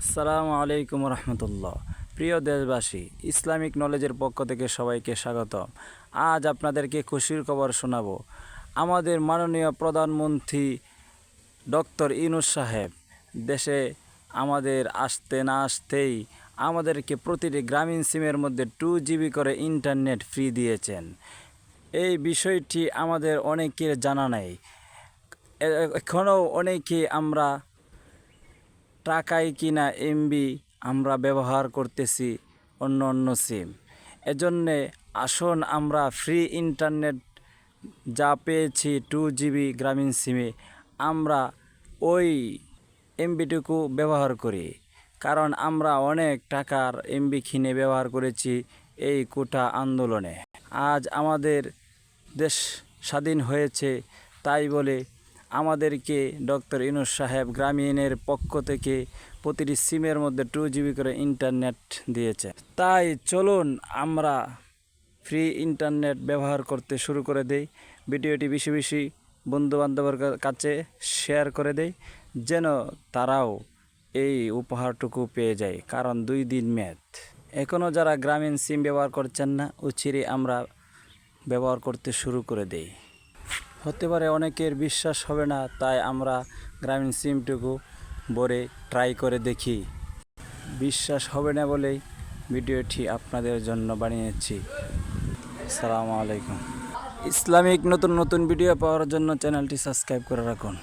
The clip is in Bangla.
আসসালামু আলাইকুম রহমতুল্লাহ। প্রিয় দেশবাসী, ইসলামিক নলেজের পক্ষ থেকে সবাইকে স্বাগতম। আজ আপনাদেরকে খুশির খবর শোনাবো। আমাদের মাননীয় প্রধানমন্ত্রী ডক্টর ইনুস সাহেব, দেশে আমাদের আসতে না আসতেই আমাদেরকে প্রতিটি গ্রামীণ সিমের মধ্যে টু জিবি করে ইন্টারনেট ফ্রি দিয়েছেন। এই বিষয়টি আমাদের অনেকের জানা নেই। এখনও অনেকে আমরা টাকায় কিনা এমবি আমরা ব্যবহার করতেছি অন্য অন্য সিম এজন্যে আসুন আমরা ফ্রি ইন্টারনেট যা পেয়েছি টু জিবি গ্রামীণ সিমে আমরা ওই এমবিটুকু ব্যবহার করি। কারণ আমরা অনেক টাকার এমবি কিনে ব্যবহার করেছি এই কোটা আন্দোলনে। আজ আমাদের দেশ স্বাধীন হয়েছে, তাই বলে আমাদেরকে ডক্টর ইনুস সাহেব গ্রামীণের পক্ষ থেকে প্রতিটি সিমের মধ্যে টু জিবি করে ইন্টারনেট দিয়েছে। তাই চলুন আমরা ফ্রি ইন্টারনেট ব্যবহার করতে শুরু করে দেই। ভিডিওটি বেশি বেশি বন্ধু বান্ধবের কাছে শেয়ার করে দেই, যেন তারাও এই উপহারটুকু পেয়ে যায়। কারণ দুই দিন মেয়াদ। এখনও যারা গ্রামীণ সিম ব্যবহার করছেন না উচিরে আমরা ব্যবহার করতে শুরু করে দেই। হতে পারে অনেকের বিশ্বাস হবে না, তাই আমরা গ্রামীণ সিমটুকু বরে ট্রাই করে দেখি। বিশ্বাস হবে না বলেই ভিডিওটি আপনাদের জন্য বানিয়েছি সালামু আলাইকুম। ইসলামিক নতুন নতুন ভিডিও পাওয়ার জন্য চ্যানেলটি সাবস্ক্রাইব করে রাখুন।